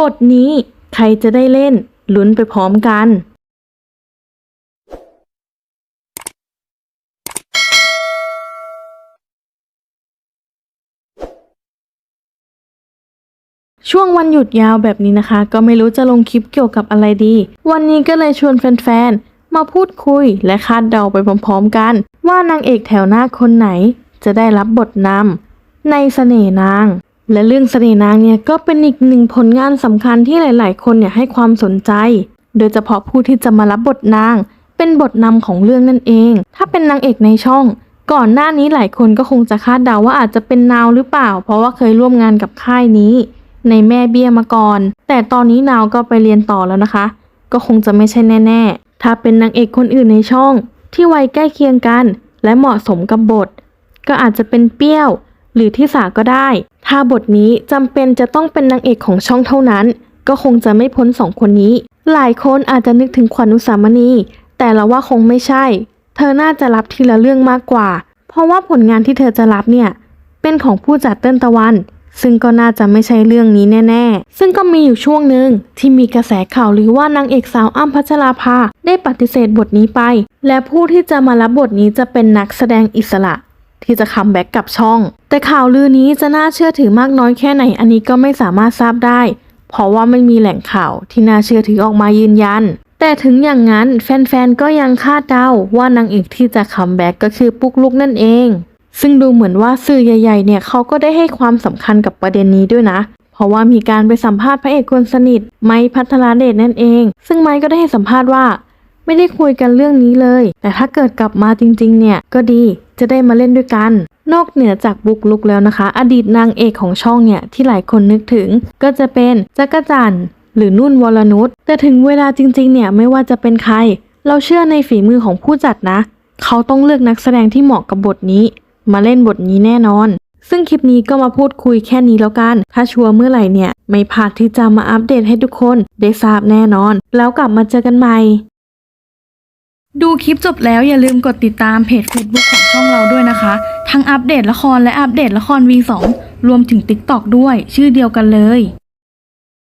บทนี้ใครจะได้เล่น ลุ้นไปพร้อมกัน ช่วงวันหยุดยาวแบบนี้นะคะ ก็ไม่รู้จะลงคลิปเกี่ยวกับอะไรดี วันนี้ก็เลยชวนแฟนๆ มาพูดคุยและคาดเดาไปพร้อมๆกัน ว่านางเอกแถวหน้าคนไหนจะได้รับบทนำในเสน่ห์นาง และเรื่องเสน่ห์นางเนี่ยก็เป็นอีกหนึ่งผลงานสำคัญที่หลาย ๆ คนเนี่ยให้ความสนใจ โดยเฉพาะผู้ที่จะมารับบทนาง เป็นบทนำของเรื่องนั่นเอง ถ้าเป็นนางเอกในช่อง ก่อนหน้านี้หลายคนก็คงจะคาดเดาว่าอาจจะเป็นนาวหรือเปล่า เพราะว่าเคยร่วมงานกับค่ายนี้ ในแม่เบี้ยมาก่อน แต่ตอนนี้นาวก็ไปเรียนต่อแล้วนะคะ ก็คงจะไม่ใช่แน่ ๆ ถ้าเป็นนางเอกคนอื่นในช่อง ที่วัยใกล้เคียงกัน และเหมาะสมกับบท ก็อาจจะเป็นเปรี้ยว หรือที่สาก็ได้ ถ้าบทนี้จำเป็นจะต้องเป็นนางเอกของช่องเท่านั้น ก็คงจะไม่พ้นสองคนนี้ หลายคนอาจจะนึกถึงขวัญอุสามณี แต่เราว่าคงไม่ใช่ เธอน่าจะรับทีละเรื่องมากกว่า เพราะว่าผลงานที่เธอจะรับเนี่ย เป็นของผู้จัดเติ้ลตะวัน ซึ่งก็น่าจะไม่ใช่เรื่องนี้แน่ ๆ ซึ่งก็มีอยู่ช่วงหนึ่งที่มีกระแสข่าวหรือว่านางเอกสาวอ้ำพัชราภาได้ปฏิเสธบทนี้ไป และผู้ที่จะมารับบทนี้จะเป็นนักแสดงอิสระ ที่จะคัมแบ็กกับช่อง แต่ข่าวลือนี้จะน่าเชื่อถือมากน้อยแค่ไหนอันนี้ก็ไม่สามารถทราบได้ เพราะว่าไม่มีแหล่งข่าวที่น่าเชื่อถือออกมายืนยัน แต่ถึงอย่างนั้นแฟนๆก็ยังคาดเดาว่านางเอกที่จะคัมแบ็กก็คือปุ๊กลุกนั่นเองซึ่งดูเหมือนว่าสื่อใหญ่ๆ เนี่ยเขาก็ได้ให้ความสำคัญกับประเด็นนี้ด้วยนะ เพราะว่ามีการไปสัมภาษณ์พระเอกคนสนิท ไม้พัทรเดชนั่นเอง ซึ่งไม้ก็ได้ให้สัมภาษณ์ว่า ไม่ได้คุยกันเรื่องนี้เลย แต่ถ้าเกิดกลับมาจริงๆ เนี่ยก็ดี จะได้มาเล่นด้วยกัน นอกเหนือจากบุกลุกแล้วนะคะ อดีตนางเอกของช่องเนี่ยที่หลายคนนึกถึง ก็จะเป็นจักรจันทร์หรือนุ่นวรนุชแต่ถึงเวลาจริงๆเนี่ยไม่ว่าจะเป็นใคร เราเชื่อในฝีมือของผู้จัดนะ เขาต้องเลือกนักแสดงที่เหมาะกับบทนี้ มาเล่นบทนี้แน่นอน ซึ่งคลิปนี้ก็มาพูดคุยแค่นี้แล้วกัน ถ้าชัวร์เมื่อไหร่เนี่ย ไม่พลาดที่จะมาอัปเดตให้ทุกคนได้ทราบแน่นอน แล้วกลับมาเจอกันใหม่ ดูคลิปจบแล้วอย่าลืมกดติดตามเพจ Facebook ของช่องเราด้วยนะคะ ทั้งอัปเดตละครและอัปเดตละคร V2 รวมถึง TikTok ด้วย ชื่อเดียวกันเลย